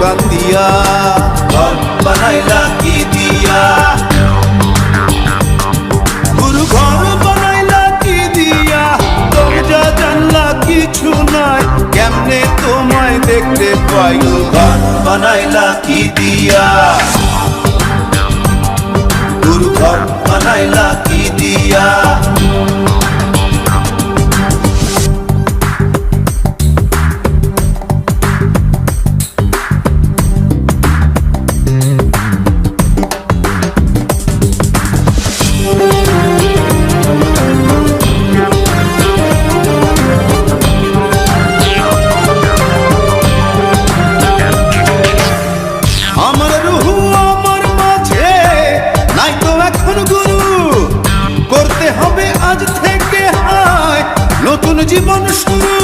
কান্দিয়া কি দিয়া? গুরু ঘর বানাইলা কি দিয়া? দরজা, জানলা কিছু নাই, কেমনে তোমায় দেখতে পাই ঘর বানাইলা কি দিয়া? গুরু ঘর বানাইলা কি দিয়া? জীবন শুরু।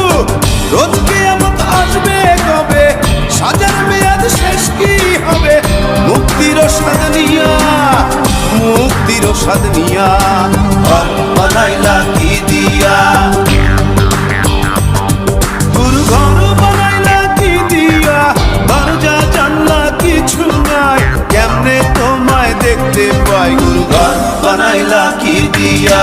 রোজকে আমার আসবে কবে? সাজার মেয়াদ শেষ কি হবে? মুক্তির স্বাদ নিয়া, মুক্তির স্বাদ নিয়া বানাইলা কি দিয়া। দিয়া, দরজা কেমনে দেখতে পাই? গুরু বানাইলা কি দিয়া।